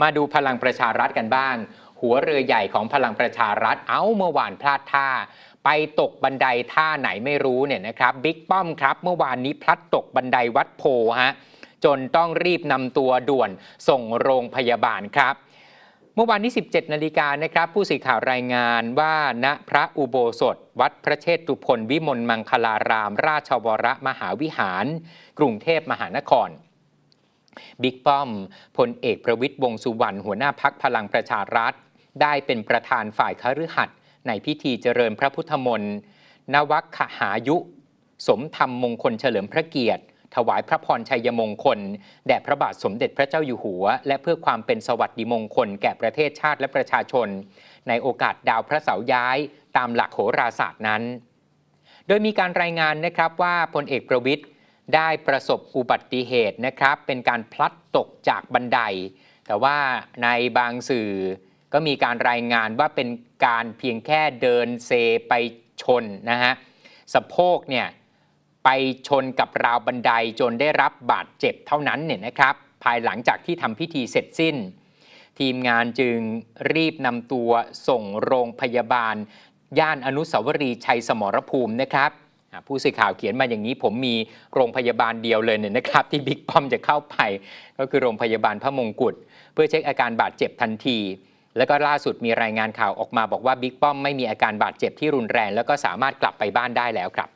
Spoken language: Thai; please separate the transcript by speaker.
Speaker 1: มาดูพลังประชารัฐกันบ้าง หัวเรือใหญ่ของพลังประชารัฐเอาเมื่อวานพลาดท่า ไปตกบันไดท่าไหนไม่รู้เนี่ยนะครับบิ๊กป้อมครับ เมื่อวานนี้พลัดตกบันไดวัดโพฮะจนต้องรีบนำตัวด่วนส่งโรงพยาบาลครับเมื่อวานนี้17 นาฬิกานะครับ ผู้สื่อข่าวรายงานว่าณพระอุโบสถ วัดพระเชตุพนวิมลมังคลาราม ราชวรมหาวิหาร กรุงเทพมหานคร บิ๊กป้อมพลเอกประวิตยวงสุวรรณหัวหน้าพักพลังประชารัฐ ได้เป็นประธานฝ่ายคฤหัสถ์ในพิธีเจริญพระพุทธมนต์นวัคหายุ สมธรรมมงคลเฉลิมพระเกียรติ ถวายพระพรชัยมงคล แด่พระบาทสมเด็จพระเจ้าอยู่หัว และเพื่อความเป็นสวัสดิมงคลแก่ประเทศชาติและประชาชน ในโอกาสดาวพระเสาร์ย้ายตามหลักโหราศาสตร์นั้น โดยมีการรายงานนะครับว่าพลเอกประวิทย์ ได้ประสบอุบัติเหตุนะครับ เป็นการพลัดตกจากบันได แต่ว่าในบางสื่อก็มีการรายงานว่าเป็นการเพียงแค่เดินเซไปชนนะฮะสะโพกเนี่ยไปชนกับราวบันไดจนได้รับบาดเจ็บเท่านั้นเนี่ยนะครับ ภายหลังจากที่ทำพิธีเสร็จสิ้น ทีมงานจึงรีบนำตัวส่งโรงพยาบาล ย่านอนุสาวรีย์ชัยสมรภูมินะครับ ผู้สื่อข่าวเขียนมาอย่างนี้ ผมมีโรงพยาบาลเดียวเลยเนี่ยนะครับ ที่บิ๊กป้อมจะเข้าไป ก็คือโรงพยาบาลพระมงกุฎเพื่อเช็คอาการบาดเจ็บทันที แล้วก็ล่าสุดมีรายงานข่าวออกมาบอกว่าบิ๊กป้อมไม่มีอาการบาดเจ็บที่รุนแรง แล้วก็สามารถกลับไปบ้านได้แล้วครับ